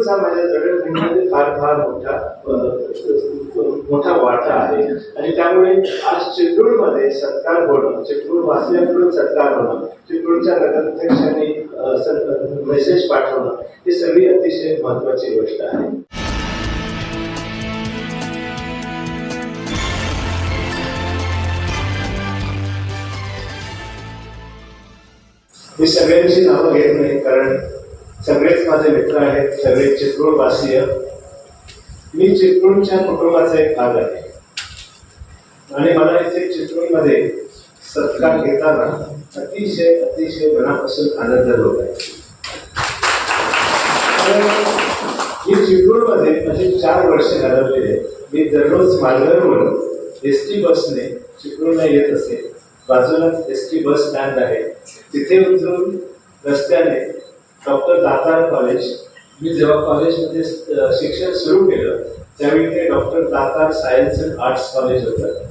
चिपळूणचा माझ्या जडणघडणीमध्ये फार फार मोठा मोठा वाटा आहे. आणि त्यामुळे आज चिपळूणमध्ये सत्कार होणं चिपळूण वाचल्याकडून सत्कार होणं चिपळूणच्या नगराध्यक्षांनी मेसेज पाठवणं ही सगळी अतिशय महत्वाची गोष्ट आहे. मी सगळ्यांची नावं घेत नाही कारण सगळेच माझे मित्र आहेत सगळे चिपळूणवासीय मी चिपळूणच्या कुटुंबाचा एक भाग आहे. आणि मला इथे चिपळूणमध्ये सत्कार घेताना अतिशय अतिशय मनापासून आनंद होत आहे. मी चिपळूणमध्ये माझे चार वर्ष घालवलेले आहेत. मी दररोज मालघरवरून एस टी बसने चिपळूणला येत असे. बाजूलाच एस टी बस स्टँड आहे. तिथे उतरून रस्त्याने डॉक्टर दातार कॉलेज. मी जेव्हा कॉलेजमध्ये शिक्षण सुरू केलं त्यावेळी ते doctor Datar science and arts college होतं.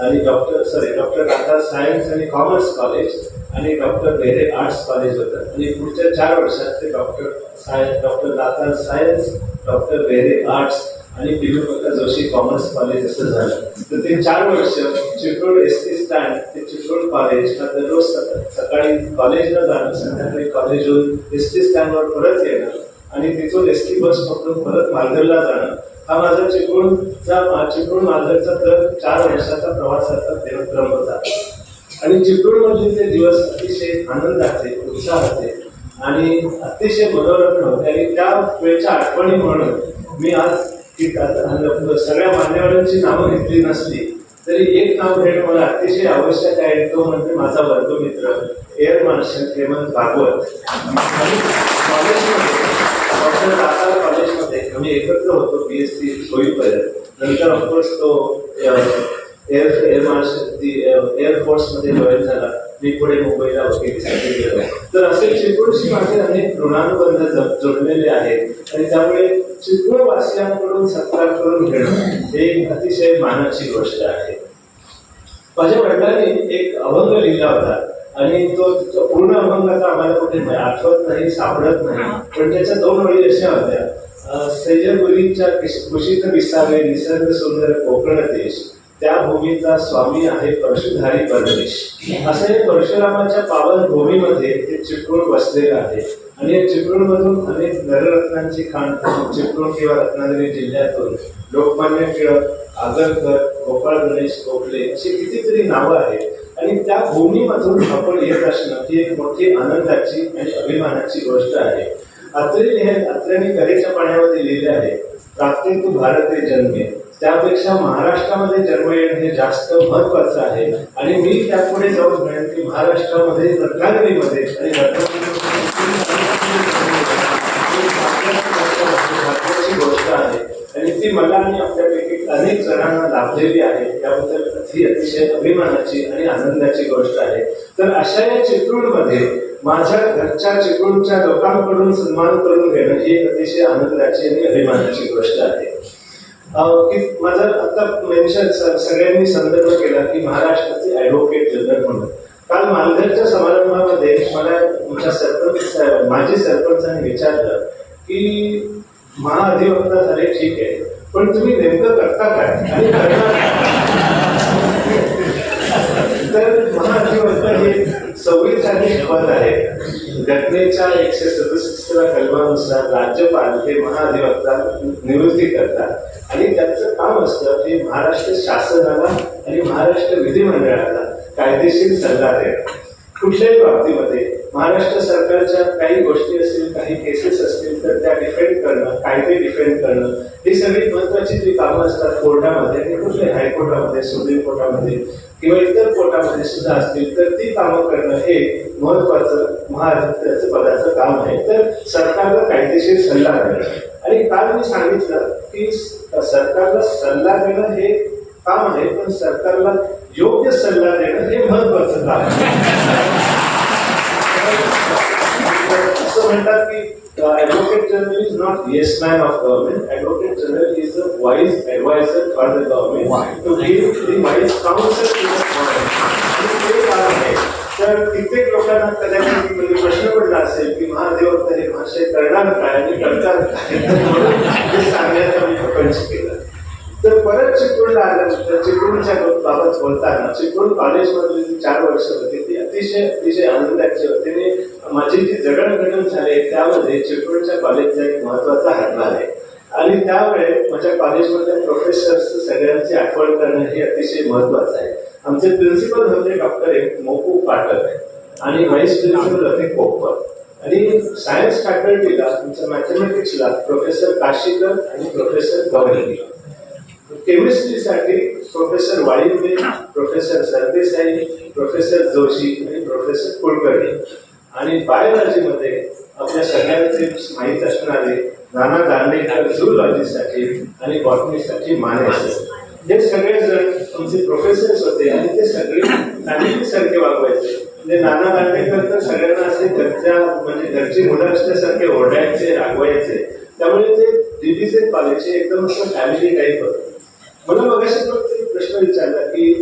आणि doctor sorry doctor Datar science आणि कॉमर्स कॉलेज आणि डॉक्टर बेरे आर्ट्स कॉलेज होतं. आणि पुढच्या चार वर्षात ते doctor science doctor Datar science doctor Bere arts आणि पिलुपका जोशी कॉमर्स कॉलेज असं झालं. तर ते चार वर्ष चिपळूण एस टी स्टँड ते चिपळूण कॉलेजला दररोज सकाळी कॉलेजला जाणं संध्याकाळी कॉलेजहून एस टी स्टँडवर परत येणं आणि तिथून एस टी बस पकडून परत मालघरला जाणं. हा माझा चिपळूणचा चिपळूण मालघरचा तर चार वर्षाचा प्रवासाचा देवक्रम होता. आणि चिपळूणमधले ते दिवस अतिशय आनंदाचे उत्साहाचे आणि अतिशय मनोरंजन होते. आणि त्या वेळच्या आठवणी म्हणून मी आज सगळ्या मान्यवरांची नावं घेतली नसली तरी एक नाव घेणं मला अतिशय आवश्यक आहे तो म्हणजे माझा वर्गमित्र एअर मार्शल हेमंत भागवत. कॉलेजमध्ये डॉक्टर कॉलेजमध्ये आम्ही एकत्र होतो बी एस सी होईपर्यंत. नंतर ऑफकोर्स तो एअर एअर मार्शल ती एअरफोर्समध्ये जॉईन झाला. मी पुढे मुंबईला वकिलीसाठी गेलो तर असे चिपळूणशी माझे अनेक ऋणानुबंध जोडलेले आहेत. आणि त्यामुळे चिपळूण वासियांकडून सत्कार करून घेणं हे एक अतिशय मानाची गोष्ट आहे. माझ्या वडिलांनी एक अभंग लिहिला होता आणि तो तो पूर्ण अभंग आता आम्हाला कुठे आठवत नाही सापडत नाही. पण त्याच्या दोन वळी अशा होत्या. किश- कुशीत विसावे निसर्ग सुंदर कोकण देश. त्या भूमीचा स्वामी आहे परशुधारी परमेश. असं हे परशुरामाच्या पावन भूमीमध्ये हे चिपळूण बसलेलं आहे. आणि या चिपळूणमधून अनेक नररत्नांची खाण चिपळूण किंवा रत्नागिरी जिल्ह्यातून लोकमान्य टिळक आगरकर गोपाळ गणेश गोखले अशी कितीतरी नावं आहेत. आणि त्या भूमीमधून आपण येत असणं ही एक मोठी आनंदाची आणि अभिमानाची गोष्ट आहे. अत्रे लिहित अत्र्यांनी कलेच्या पाण्यामध्ये लिहिले आहे प्राप्ते तू हे जन्मे. त्यापेक्षा महाराष्ट्रामध्ये जन्म येणं हे जास्त महत्वाचं आहे. आणि मी त्यापुढे जाऊन म्हणेन की महाराष्ट्रामध्ये रत्नागिरीमध्ये आणि रत्नागिरी महत्वाची गोष्ट आहे आणि ती मला आणि आपल्यापैकी अनेक जणांना लाभलेली आहे. त्याबद्दल ही अतिशय अभिमानाची आणि आनंदाची गोष्ट आहे. तर अशा या चिपळूणमध्ये माझ्या घरच्या चिपळूणच्या लोकांकडून सन्मान करून घेणं ही अतिशय आनंदाची आणि अभिमानाची गोष्ट आहे. की माझा आता मेन्शन सगळ्यांनी संदर्भ केला की महाराष्ट्राचे ऍडव्होकेट जनरल म्हणून. काल मालघरच्या समारंभामध्ये मला तुमच्या सरपंच माजी सरपंचाने विचारलं की महाअधिवक्ता झाले ठीक आहे. पण तुम्ही नेमकं करता काय? आणि तर महाअधिवक्ता हे संविधानिक पद आहे. घटनेच्या एकशे सदुसष्टव्या कलमानुसार राज्यपाल हे महाधिवक्ता निवृत्ती करतात. आणि त्यांचं काम असतं हे महाराष्ट्र शासनाला आणि महाराष्ट्र विधिमंडळाला कायदेशीर सल्ला देणं. कुठल्याही बाबतीमध्ये महाराष्ट्र सरकारच्या काही गोष्टी असतील काही केसेस असतील तर त्या डिफेंड करणं कायदे डिफेंड करणं ही सगळी महत्वाची जी कामं असतात कोर्टामध्ये ते कुठले हायकोर्टामध्ये सुप्रीम कोर्टामध्ये किंवा इतर कोर्टामध्ये सुद्धा असतील तर ती कामं करणं हे महत्वाचं महाराष्ट्राचं पदाचं काम आहे. तर सरकारला कायदेशीर सल्ला देणं. आणि काल मी सांगितलं की सरकारला सल्ला देणं हे काम आहे पण सरकारला योग्य सल्ला देणं हे महत्वाचं काम आहे. असं म्हणतात की advocate general is not yes man of government advocate general is a wise adviser for the government to give the wise counsel तर कित्येक लोकांना कदाचित म्हणजे प्रश्न पडला असेल की महादेव तरी भाषे करणार काय आणि करतात काय? म्हणून हे सांगण्याचा मी प्रपंच केला. तर परत चिपळूणला आल्यानंतर चिपळूणच्या बोलताना चिपळूण कॉलेजमधले जी चार वर्ष होती ती अतिशय अतिशय आनंदाची होती. आणि माझी जी जडणघडण झाली त्यामध्ये चिपळूणच्या कॉलेजचा एक महत्त्वाचा हातभार आहे. आणि त्यामुळे माझ्या कॉलेजमधल्या प्रोफेसर्स सगळ्यांची आठवण करणं हे अतिशय महत्वाचं आहे. आमचे प्रिन्सिपल होते डॉक्टर एक मोकू पाटक आणि व्हाईस प्रिन्सिपल होते कोप्पर आणि सायन्स फॅकल्टीला तुमच्या मॅथमॅटिक्सला प्रोफेसर काशीकर आणि professor Gawali केमिस्ट्रीसाठी professor Walimbe professor Sardesai professor Joshi आणि प्रोफेसर कुलकर्णी. आणि बायोलॉजीमध्ये आपल्या सगळ्यांचे माहीत असणारे नाना दांडेकर झूलॉजीसाठी आणि बॉटनीसाठी माने हे सगळे जण आमचे प्रोफेसर्स होते आणि ते सगळे फॅमिली सारखे वागवायचे. म्हणजे नाना दांडेकर तर सगळ्यांना असे घरच्या म्हणजे घरची मुलं असल्यासारखे ओढायचे रागवायचे. त्यामुळे ते दिल्लीचे कॉलेज एकदम असं फॅमिली टाईप होतं. मला मगाशी फक्त प्रश्न विचारला की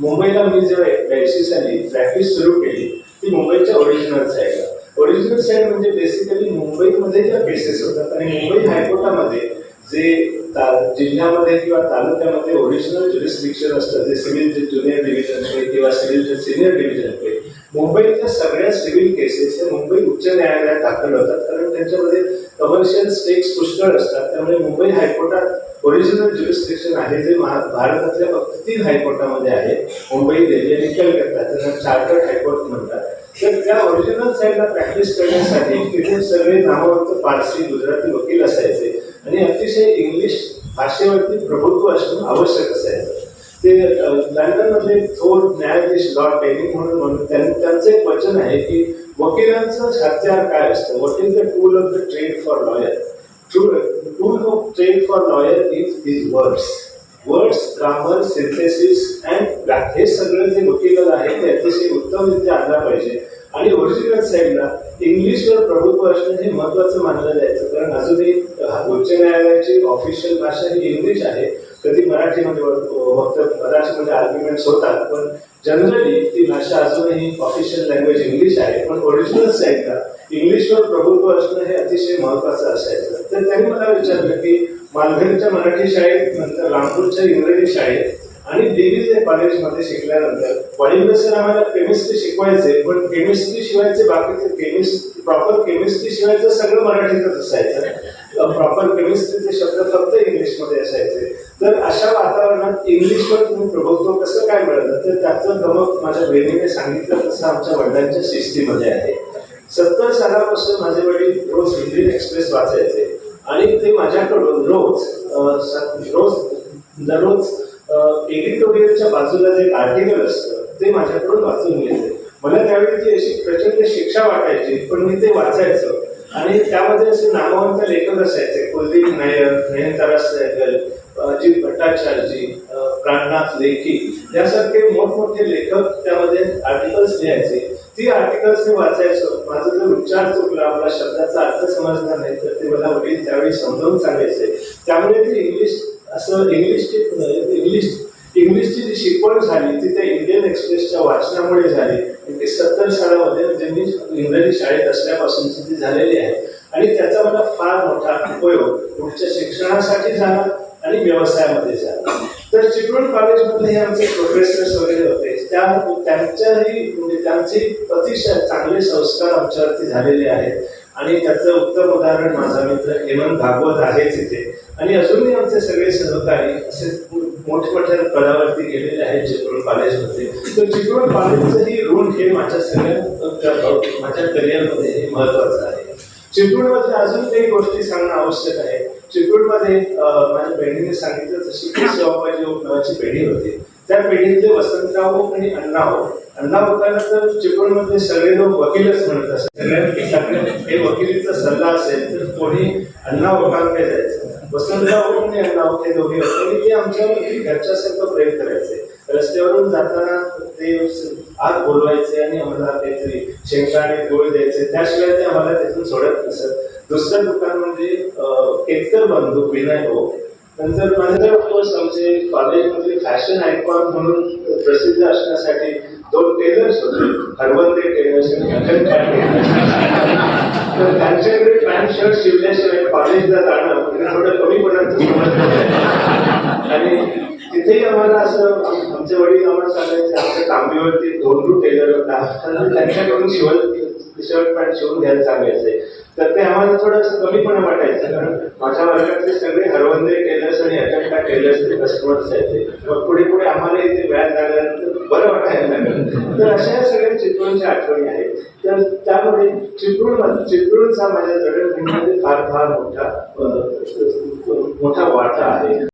मुंबईला मी जेव्हा ब्याऐंशी साली प्रॅक्टिस सुरू केली ती मुंबईच्या ओरिजिनल साईडला ओरिजिनल साईड म्हणजे बेसिकली मुंबईमध्ये ज्या केसेस होतात आणि मुंबई हायकोर्टामध्ये जे ता- जिल्ह्यामध्ये किंवा तालुक्यामध्ये ओरिजिनल ज्युरिस्डिक्शन असतं जे सिव्हिलचे ज्युनियर डिव्हिजनचे किंवा सिव्हिलचे सिनियर डिव्हिजनचे मुंबईच्या सगळ्या सिव्हिल केसेस हे मुंबई उच्च न्यायालयात दाखल होतात. कारण त्यांच्यामध्ये कमर्शियल स्टेक्स पुष्कळ असतात. त्यामुळे मुंबई हायकोर्टात ओरिजिनल ज्युरिस्डिक्शन आहे जे महा- भारतातल्या फक्त तीन हायकोर्टामध्ये आहे. मुंबई दिल्ली आणि कलकत्ता त्यांना चार्टर्ड हायकोर्ट म्हणतात. तर त्या ओरिजिनल साईडला प्रॅक्टिस करण्यासाठी तिथे सगळे नामवंत पारसी गुजराती वकील असायचे. आणि अतिशय इंग्लिश भाषेवरती प्रभुत्व असणं आवश्यक असायचं. ते लंडनमध्ये थोर न्यायाधीश लॉर्ड डेनिंग म्हणून म्हणून त्यां- त्यांचं एक वचन आहे की वकिलांचं हत्यार काय असतं? What is the tool of the trade for lawyer tool of trade for lawyer is is words words grammar synthesis and हे सगळं जे वकील आहे ते अतिशय उत्तमरित्या आणला पाहिजे. आणि ओरिजिनल साईडला इंग्लिशवर प्रभुत्व असणं हे महत्वाचं मानलं जायचं. कारण अजूनही हा उच्च न्यायालयाची ऑफिशियल भाषा ही इंग्लिश आहे. कधी मराठीमध्ये फक्त मराठीमध्ये आर्ग्युमेंट्स होतात पण जनरली ती भाषा अजूनही ऑफिशियल लँग्वेज इंग्लिश आहे पण ओरिजिनल साईडला इंग्लिशवर प्रभुत्व असणं हे अतिशय महत्वाचं असायचं. तर त्यांनी मला विचारलं की मालघरच्या मराठी शाळेत नंतर रामपूरच्या इंग्रजी शाळेत आणि दिल्लीच्या कॉलेजमध्ये शिकल्यानंतर वडिल सर आम्हाला केमिस्ट्री शिकवायचे पण केमिस्ट्री शिवायचे बाकीचे केमिस्ट्री प्रॉपर केमिस्ट्री शिवायचं सगळं मराठीतच असायचं. प्रॉपर केमिस्ट्रीचे शब्द फक्त इंग्लिशमध्ये असायचे. तर अशा वातावरणात इंग्लिशवर तुम्ही प्रभुत्व कसं काय मिळालं तर त्याचं गमक माझ्या बहिणीने सांगितलं तसं आमच्या वडिलांच्या शिस्तीमध्ये आहे. सत्तर सालापासून माझे वडील रोज हिंदी एक्सप्रेस वाचायचे. आणि ते माझ्याकडून रोज रोज दररोज एडिटोरियलच्या बाजूला जे आर्टिकल असतं ते माझ्याकडून वाचून घ्यायचे. मला त्यावेळी ती अशी प्रचंड शिक्षा वाटायची पण मी ते वाचायचं. आणि त्यामध्ये असे नामवंत लेखक असायचे कुलदीप नायर नयनतारा सहगल अजित भट्टाचार्यजी प्राणनाथ लेखी. यासारखे मोठमोठे लेखक त्यामध्ये आर्टिकल्स लिहायचे. ती आर्टिकल्स मी वाचायचो. माझा जर उच्चार चुकला मला शब्दाचा अर्थ समजला नाही तर ते मला वडील त्यावेळी समजावून सांगायचे. त्यामुळे ते इंग्लिश असं इंग्लिश इंग्लिश इंग्लिशची जी शिकवण झाली ती त्या इंडियन एक्सप्रेसच्या वाचनामुळे झाली. आणि सत्तर सालामध्ये म्हणजे मी इंग्रजी शाळेत असल्यापासूनची ती झालेली आहे. आणि त्याचा मला फार मोठा उपयोग पुढच्या शिक्षणासाठी झाला आणि व्यवसायामध्ये झाला. तर चिपळूण कॉलेजमध्ये हे आमचे प्रोफेसर्स वगैरे होते. त्या त्यांच्याही म्हणजे त्यांचे अतिशय चांगले संस्कार आमच्यावरती झालेले आहेत. आणि त्याचं उत्तम उदाहरण माझा मित्र हेमंत भागवत आहे तिथे आणि अजूनही आमचे सगळे सहकारी असे मोठमोठ्या पदावरती गेलेले आहेत चिपळूण कॉलेजमध्ये तर चिपळूण कॉलेजचंही ऋण हे माझ्या सगळ्या माझ्या करिअरमध्ये हे महत्वाचं आहे. चिपळूणमध्ये अजून काही गोष्टी सांगणं आवश्यक आहे. चिपळूणमध्ये माझ्या बहिणीने सांगितलं तशी केशवाबाजी नावाची पिढी होती. त्या पेढीतले वसंतराव आणि अण्णा अण्णाभाऊ तर चिपळूणमध्ये सगळे लोक वकीलच म्हणत असतात सगळ्यांनी सगळ्या हे वकिलीचा सल्ला असेल तर कोणी अण्णा वकांकडे जायचं. वसंतराव आणि दोघे. वकिली ते आमच्यावर घरच्यासारखं प्रेम करायचे. रस्त्यावरून जाताना ते आत बोलवायचे आणि आम्हाला काहीतरी शेंगा आणि गोळ द्यायचे. त्याशिवाय ते आम्हाला तिथून सोडत नसत. दुसरं दुकान म्हणजे केतकर बंधू विनय भाऊ. नंतर माझं ऑफकोर्स आमचे कॉलेजमधले फॅशन आयकॉन म्हणून प्रसिद्ध असण्यासाठी दोन टेलर्स होते हरवंते टेलर्स तर त्यांच्याकडे पॅन्ट शर्ट शिवल्याशिवाय कॉलेजला जाणं थोडं कमी पडायचं समजलं आणि तिथेही आम्हाला असं आमचे वडील आम्हाला सांगायचे आमच्या तांबीवरती धोंडू टेलर होता. त्यांच्याकडून शिवल शर्ट पॅन्ट शिवून घ्यायला सांगायचे. तर ते आम्हाला थोडंसं कमीपणा वाटायचं कारण माझ्या वर्गातले सगळे हरवंदे टेलर्स आणि अजंठा टेलर्स कस्टमर्स यायचे मग पुढे पुढे आम्हाला इथे व्याज झाल्यानंतर बरं वाटायला लागलं. तर अशा या सगळ्या चिपळूणच्या आठवणी आहेत. तर त्यामध्ये चिपळूण चिपळूणचा माझ्या जडणघडणीमध्ये फार फार मोठा मोठा वाटा आहे.